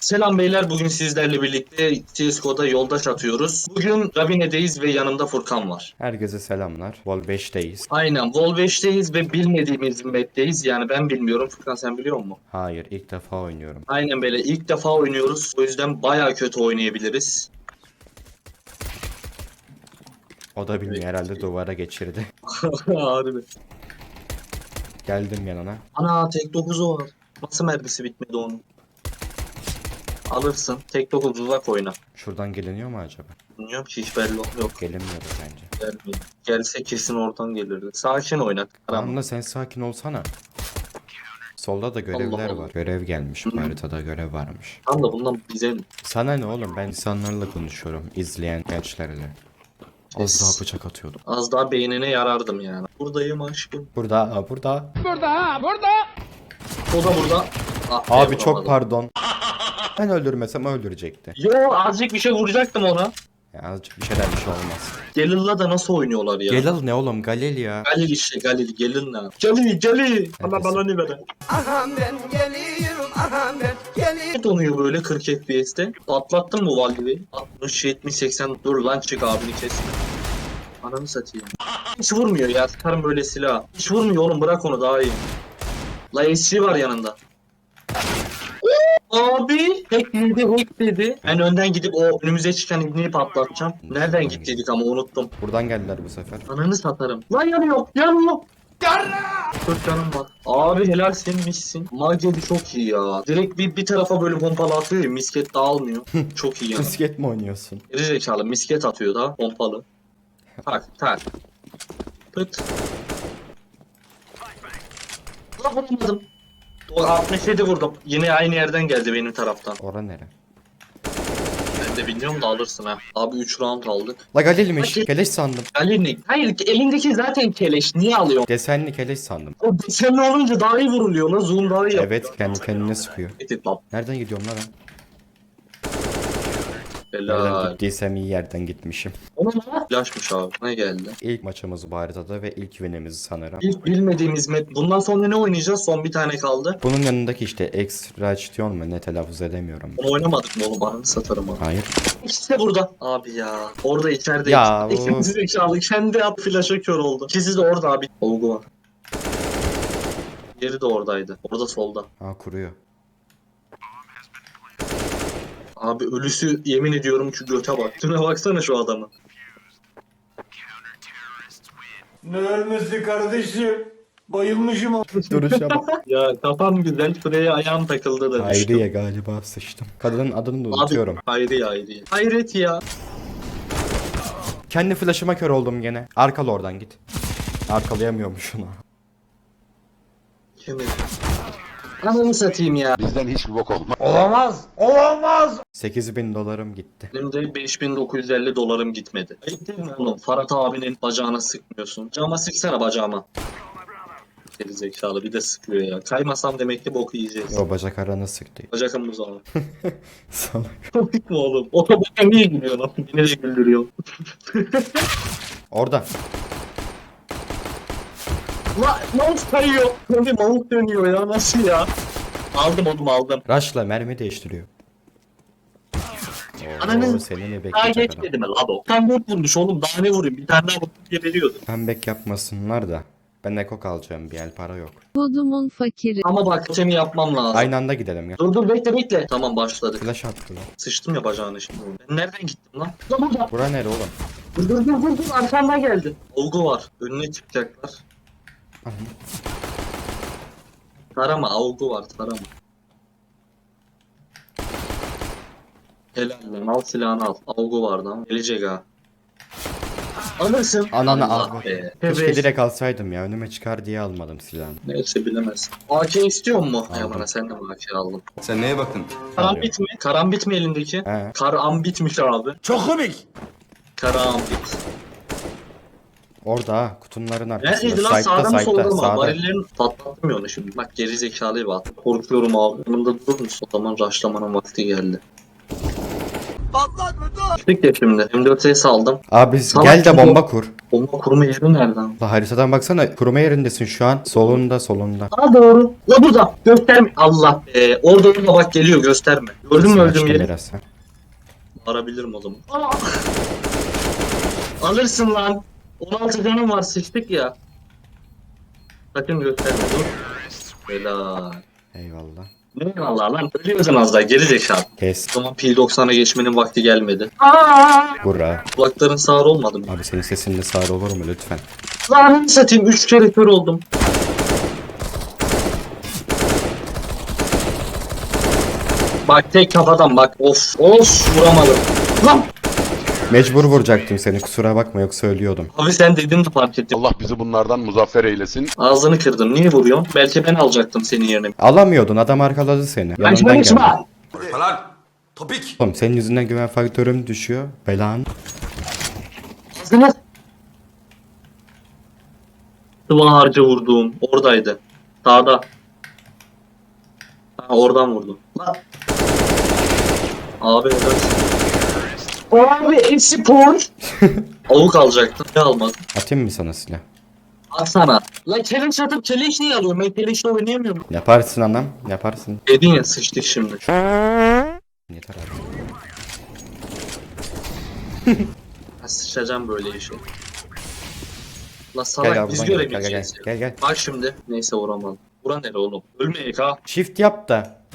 Selam beyler bugün sizlerle birlikte CSGO'da yoldaş atıyoruz. Bugün Rabine'deyiz ve yanımda Furkan var. Herkese selamlar. Vol 5'teyiz. Aynen Vol 5'teyiz ve bilmediğimiz map'teyiz. Yani ben bilmiyorum. Furkan sen biliyor musun? Hayır ilk defa oynuyorum. Aynen böyle ilk defa oynuyoruz. O yüzden baya kötü oynayabiliriz. O da bilmiyor herhalde duvara geçirdi. Harbi. Geldim yanına. Ana tek 9'u var. Nasıl mermisi bitmedi onun? Alırsın. Tek 9 uzak oyna. Şuradan geliniyor mu acaba? Bilmiyorum ki hiç belli. Yok Gelinmiyordu bence. gelmiyor. Gelse kesin oradan gelirdi. Sakin oynat. Tamam. Tamam da sen sakin olsana. Solda da görevler Allah Allah. var. Görev gelmiş. Bu haritada görev varmış. Tam da bundan bize Sana ne oğlum ben insanlarla konuşuyorum. izleyen gençlerle. Az daha bıçak atıyordum. az daha beynine yarardım yani. Buradayım aşkım. Burada, aa, burada. O da burada. Ah, Abi çok vuramadım. pardon. Ben öldürmesem öldürecekti. Yo azıcık bir şey vuracaktım ona. Ya azıcık bir şeyler bir şey olmaz. Gelil'la da nasıl oynuyorlar ya? Galil ne oğlum Galil ya. Galil işte Galil gelin ne? Galil Galil. Nefesim. bana ne veren? Aha ben geliyorum, aha ben geliyorum. Ne donuyor böyle 40 FPS'te? Patlattın mı Valdivi? 60, 70, 80 dur lan çık abini kesme. Ananı satayım. Hiç vurmuyor ya sıkarım böyle silah. Hiç vurmuyor oğlum bırak onu daha iyi. La SC var yanında. Abi hack dedi hack dedi. Ben önden gidip o önümüze çıkan ibneyi patlatacağım. Nereden gittiydik ama unuttum. Buradan geldiler bu sefer. Ananı satarım. Lan yanıyor yanıyor. Dört canım var. Abi helal senmişsin. Magedi çok iyi ya. Direkt bir, bir tarafa böyle pompalı atıyor ya misket dağılmıyor. çok iyi ya. Misket mi oynuyorsun? Geri zekalı misket atıyor da pompalı. Tak tak. Pıt. Lan vuramadım. O 67 vurdum. Yine aynı yerden geldi benim taraftan. Ora nere? Ben de bilmiyorum da alırsın ha. Abi 3 round aldık. La Galil'miş. Hadi. Keleş sandım. Elindeki, hayır elindeki zaten keleş. Niye alıyorsun? Desenli keleş sandım. O desenli olunca daha iyi vuruluyor lan. Zoom daha iyi Evet kendi kendine sıkıyor. Lan. Nereden gidiyorum lan ben? Nereden Helal. gittiysem iyi yerden gitmişim. Ona ne? Yaşmış abi. Ne geldi? İlk maçımız bu haritada ve ilk winimiz sanırım. İlk bilmediğimiz map. Bundan sonra ne oynayacağız? Son bir tane kaldı. Bunun yanındaki işte Extraction mu ne telaffuz edemiyorum. Onu oynamadık mı oğlum? Bana satarım abi. Hayır. İşte burada. Abi ya. Orada içeride. Ya, İkisi bu- zekalı. Kendi at flaşa kör oldu. İkisi de orada abi. Olgu var. Yeri de oradaydı. Orada solda. Ha kuruyor. Abi ölüsü yemin ediyorum şu göte bak. Şuna baksana şu adamı. Ne ölmesi kardeşim? Bayılmışım. Duruşa bak. Ya kafam güzel. Şuraya ayağım takıldı da düştüm. Hayriye galiba sıçtım. Kadının adını da unutuyorum. Abi Hayri Hayri. Hayret ya. Kendi flash'ıma kör oldum gene. Arkalı oradan git. Arkalayamıyormuş onu. Yemin. Ananı satayım ya. Bizden hiçbir bok olmaz. Olamaz. Olamaz. 8000 dolarım gitti. Benim de 5950 dolarım gitmedi. Ayıp değil mi oğlum? Farhat abinin bacağına sıkmıyorsun. Cama sıksana bacağıma. Geri zekalı bir de sıkıyor ya. Kaymasam demek ki boku yiyeceğiz. O bacak arana sıktı. Bacakım zaman. Salak. Komik mi oğlum? Otobüse niye gülüyor lan? Yine de güldürüyor. Orada. La mouse kayıyor. Böyle mouse dönüyor ya nasıl ya? Aldım oğlum aldım. Rush'la mermi değiştiriyor. Oo, Ananın- seni ne Daha bekleyecek adam. geçmedi mi la bu? Tam dört vurmuş oğlum daha ne vurayım? Bir tane daha vurup geberiyordu. Pembek yapmasınlar da. Ben ekok alacağım bir el para yok. Kodumun fakiri. Ama bak temi yapmam lazım. Aynı anda gidelim ya. Dur dur bekle bekle. Tamam başladık. Flash attılar. Sıçtım ya bacağını şimdi. Ben nereden gittim lan? Lan burada. Bura nere oğlum? Dur dur dur dur dur arkamdan geldi. Olgu var. Önüne çıkacaklar. Tarama olgu var tarama. Helal lan al silahını al. Olgu vardı ama. Gelecek ha. Alırsın. Ananı Allah al. be. Keşke direkt alsaydım ya. Önüme çıkar diye almadım silahını. Neyse bilemez. AK istiyor mu? Ya Aldım. bana sen de mi AK aldın? Sen neye baktın? Karambit mi? Karambit mi elindeki? He. Karambitmiş abi. Çok komik. Karambit. Orada ha. Kutunların arkasında. Neredeydi lan sağda Side'da mı solda mı? sağda. Varillerin patlattım ya onu şimdi. Bak geri zekalıyı bak. Korkuyorum abi. Yanımda durur musun? O zaman rushlamanın vakti geldi. patlatma dur. Çıktık ya şimdi. M4'e aldım. Abi Salak gel de bomba kur. Bomba kurma yeri nereden? La haritadan baksana kuruma yerindesin şu an. Solunda solunda. Aa doğru. La burada. Gösterme. Allah be. Orada orada bak geliyor gösterme. Gördün mü öldüğüm Açtım yeri? biraz, ha. Arabilirim o zaman. Aa! Alırsın lan. 16 canım var sıçtık ya. Sakın gösterme dur. Helal. Eyvallah. Ne Allah lan ölüyorsun az daha geri zekalı. Kes. O zaman P90'a geçmenin vakti gelmedi. Bura. Kulakların sağır olmadı mı? Abi senin sesinle sağır olur mu lütfen? Lan satayım 3 kere kör oldum. Bak tek kafadan bak. Of of vuramadım. Lan Mecbur vuracaktım seni kusura bakma yoksa ölüyordum. abi sen dedin de fark ettim. Allah bizi bunlardan muzaffer eylesin. Ağzını kırdım. Niye vuruyorsun? Belki ben alacaktım senin yerine. Alamıyordun adam arkaladı seni. Ben Yanından şuna geldi. geçme. Falan. Topik. Oğlum senin yüzünden güven faktörüm düşüyor. Belan. Ağzını. Sıva harcı vurduğum oradaydı. Sağda. Ha, oradan vurdum. Lan. Abi helal. Abi espor. Avuk alacaktım. Ne almadım? Atayım mı sana silah? Atsana. La challenge atıp challenge niye alıyorum? Ben challenge'de oynayamıyorum. Yaparsın anam. Yaparsın. Dedin ya sıçtık şimdi. Yeter abi. Ben sıçacağım böyle işe. La salak gel biz buradan gel gel gel göremeyeceğiz. ya. gel gel. Bak şimdi. Neyse vuramadım. Bura nere oğlum? Ölmeyek ha. Shift yap da.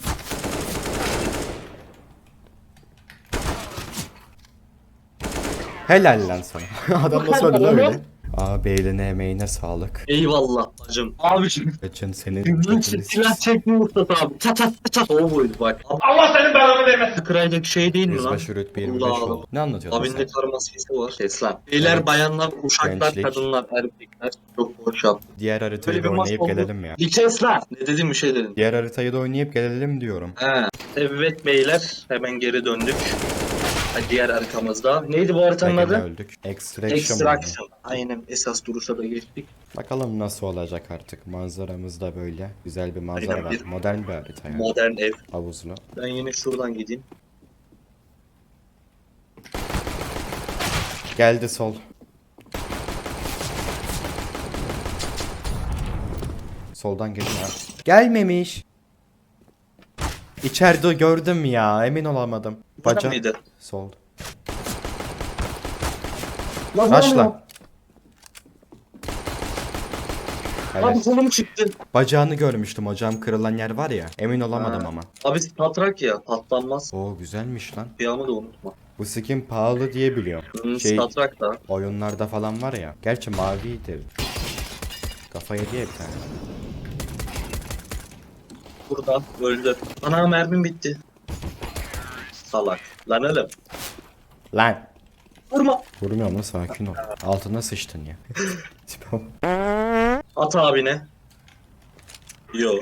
Helal lan sana. Adam nasıl öldü lan öyle? Abi eline emeğine sağlık. Eyvallah bacım. Abiciğim. Kaçın senin. Gümrük kaçın- silah çekme Mustafa abi. Çat çat çat çat. O buydu bak. Allah senin belanı vermesin. Kıraydaki şey değil mi lan? Yüzbaşı rütbe 25 Allah oldu. Ne anlatıyordun Abinin de sen? karmasıysı var. Kes lan. Beyler, Evet. bayanlar, uşaklar, Gençlik. kadınlar, erkekler. Çok boş yaptı. Diğer haritayı Böyle da bir maç oynayıp oldu. gelelim ya. Bir kes lan. Ne dedim bir şey dedim. Diğer haritayı da oynayıp gelelim diyorum. He. Evet beyler. Hemen geri döndük. Diğer haritamızda. Neydi bu haritanın Ve gene adı? öldük. Extraction. Extraction. Aynen esas duruşa da geçtik. Bakalım nasıl olacak artık. Manzaramız da böyle. Güzel bir manzara Aynen, var. bir- Modern bir harita yani. Modern ev. Havuzlu. Ben yine şuradan gideyim. Geldi sol. Soldan geliyor. Gelmemiş. İçeride gördüm ya. Emin olamadım. Baca. mıydı? Sol. Lan Başla. Evet. Abi kolum çıktı. Bacağını görmüştüm hocam. Kırılan yer var ya. Emin olamadım Ha. ama. Abi patrak ya patlanmaz. Oo güzelmiş lan. Kıyamı da unutma. Bu skin pahalı diye biliyorum. Hmm, Şey- Patrak da. Oyunlarda falan var ya. Gerçi maviydi. Kafa yedi ya bir tane. Burada öldü. Ana mermim bitti. Salak. Lan oğlum. Lan. Vurma. Vurmuyorum lan sakin ol. Altına sıçtın ya. At abine. Yo.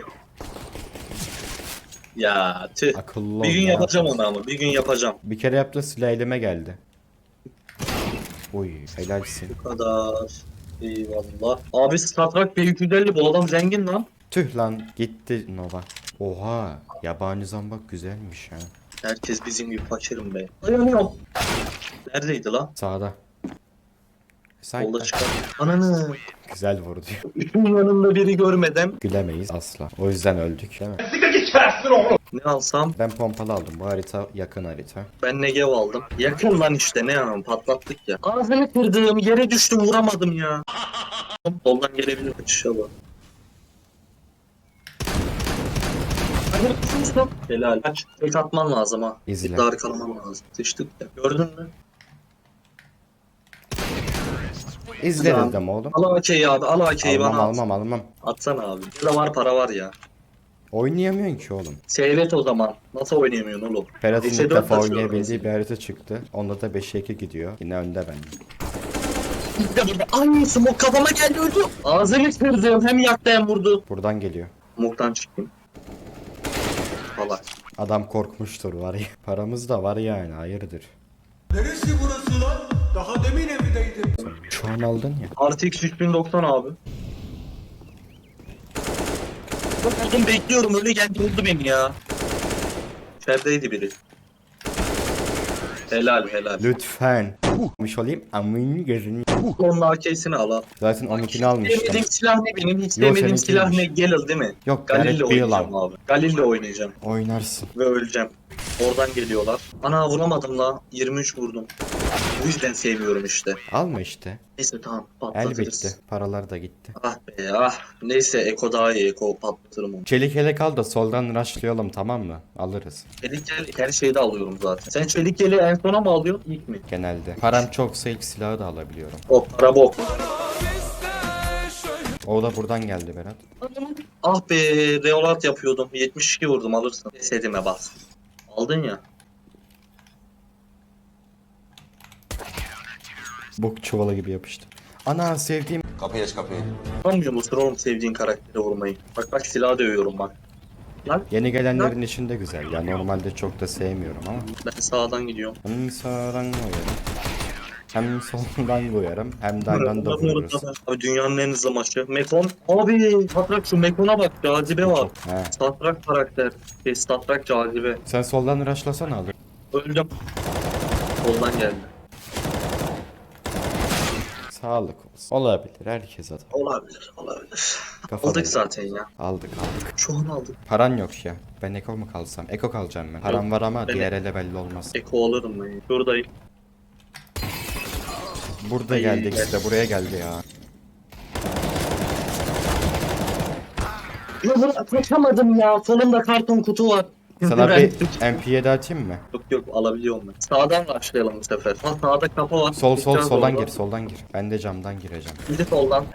Ya tüh. Akıllı ol. Bir gün ya. yapacağım onu ama. Bir gün yapacağım. Bir kere yaptın silah elime geldi. Uy helalsin. Bu kadar. Eyvallah. Abi Statrak B250 bu adam zengin lan. Tüh lan gitti Nova. Oha yabani zambak güzelmiş ha. Herkes bizim gibi fakirim be. Dayanıyorum. Neredeydi lan? Sağda. Solda Sayda. çıkar. Ananı. Güzel vurdu. Üçün yanında biri görmeden Gülemeyiz asla. O yüzden öldük değil mi? Ne alsam Ben pompalı aldım. Bu harita yakın harita. ben Negev aldım. Yakın lan işte ne yapalım patlattık ya. Ağzını kırdım yere düştüm vuramadım ya. Soldan gelebilir kaçışa bak. Hadi stop. Helal. Kaç. Tek atman lazım ha. İzle. Bir daha arkalaman lazım. Sıçtık ya. Gördün mü? İzle dedim oğlum. Al AK'yi abi. Al AK'yi Almam bana at. almam almam. Atsana abi. Ya da var para var ya. Oynayamıyorsun ki oğlum. Seyret o zaman. Nasıl oynayamıyorsun oğlum? Ferhat'ın ilk defa oynayabildiği bir harita çıktı. Onda da 5'e 2 gidiyor. Yine önde ben. İlk de burada. Ay smoke kafama geldi öldü. Ağzını kırdım. Hem yaktı hem vurdu. Buradan geliyor. Smoke'tan çıktım. Adam korkmuştur var ya. Paramız da var yani hayırdır. Neresi burası lan? Daha demin evdeydim. Şu an aldın ya. RTX 3090 abi. Oğlum bekliyorum öyle geldi vurdu beni ya. İçerideydi biri. Helal helal. Lütfen. Mış olayım amın gözünü. Onun AK'sini al al. Zaten onunkini almıştım. sevmediğim silah ne benim? Hiç sevmediğim silah ne? Galil değil mi? Yok Galil'le Gareth oynayacağım abi. Galil'le oynayacağım. Oynarsın. Ve öleceğim. Oradan geliyorlar. Ana vuramadım la. 23 vurdum. Bu yüzden sevmiyorum işte. Alma işte. Neyse tamam El patlatırız. bitti. Paralar da gitti. Ah be ah. Neyse Eko daha iyi. Eko patlatırım onu. Çelik yelek al da soldan rushlayalım tamam mı? Alırız. Çelik yelek her şeyde alıyorum zaten. Sen çelik yeleği en sona mı alıyorsun ilk mi? Genelde. Param çoksa ilk silahı da alabiliyorum. O para bok. O da buradan geldi Berat. Ah be reolat yapıyordum. 72 vurdum alırsın. Sedime bas. Aldın ya. Bok çuvala gibi yapıştı. Ana sevdiğim Kapıyı aç kapıyı. Anlamıyor musun oğlum sevdiğin karakteri vurmayı? Bak bak silah dövüyorum bak. Lan yeni gelenlerin içinde güzel. Ya normalde çok da sevmiyorum ama. ben sağdan gidiyorum. Hem sağdan koyarım. Hem soldan koyarım. Hem dardan da vururuz. Abi dünyanın en hızlı maçı. Mekon. Abi Satrak şu Mekon'a bak cazibe var. He. Satrak karakter. Şey, Satrak cazibe. Sen soldan rushlasana alır. Öldüm. Soldan geldi. Sağlık olsun. Olabilir. Herkes adam. Olabilir olabilir. Kafadan. Aldık zaten ya. Aldık aldık. Şu an aldık. Paran yok ya. Ben Eko mu kalsam? Eko kalacağım ben. Param var ama Ben- diğer ele belli olmaz. Eko alırım ben. Şuradayım. Burada Ay, geldik gel. işte. Buraya geldi ya. Ya bunu kaçamadım ya. Solumda karton kutu var. Sana bir MP7 atayım mı? Yok yok alabiliyorum ben. Sağdan başlayalım bu sefer. Ha, sağda kapı var. Sol sol Gideceğiz soldan oradan. gir soldan gir. Ben de camdan gireceğim. Şimdi soldan.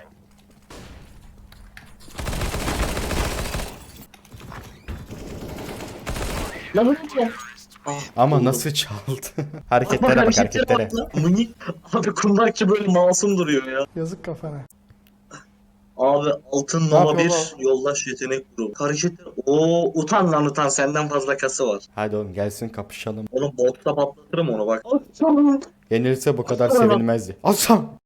Lan? Ah, Ama buldum. nasıl çaldı? hareketlere bak hareketlere. Mınik. Abi kundakçı böyle masum duruyor ya. Yazık kafana. Abi altın nova bir yoldaş yetenek grubu. Hareketler. Oo utan lan utan senden fazla kası var. Hadi oğlum gelsin kapışalım. Onu botta patlatırım onu bak. Yenilse bu kadar sevinmezdi. Asam!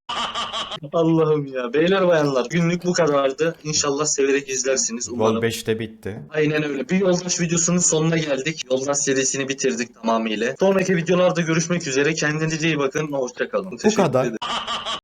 Allah'ım ya. Beyler bayanlar günlük bu kadardı. İnşallah severek izlersiniz umarım. Vol 5'te bitti. Aynen öyle. Bir yoldaş videosunun sonuna geldik. Yoldaş serisini bitirdik tamamıyla. Sonraki videolarda görüşmek üzere. Kendinize iyi bakın. Hoşçakalın. Bu kadar.